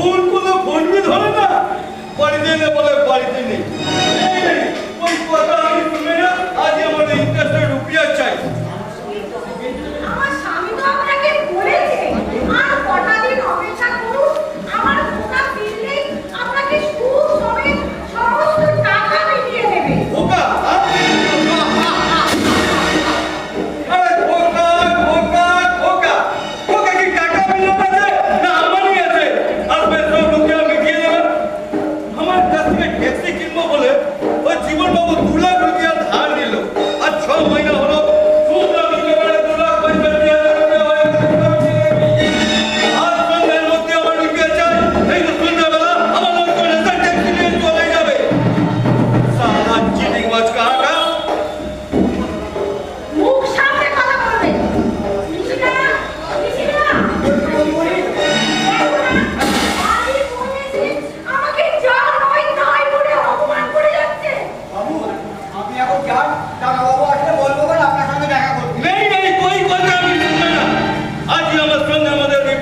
Phone কোনো phone ধরে না। বাড়িতে বলে বাড়িতে নেই।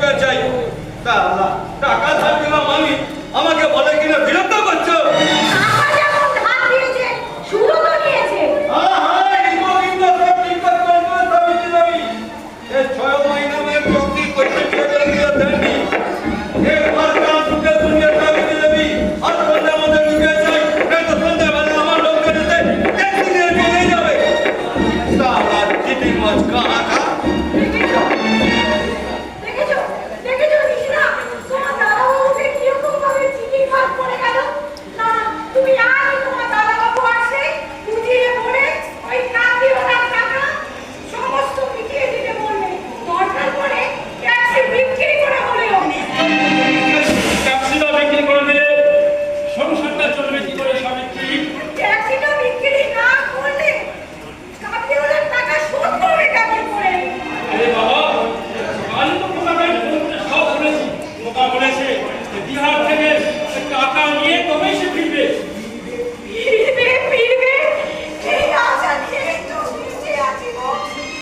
টাকা চাই। তা টাকা barraca.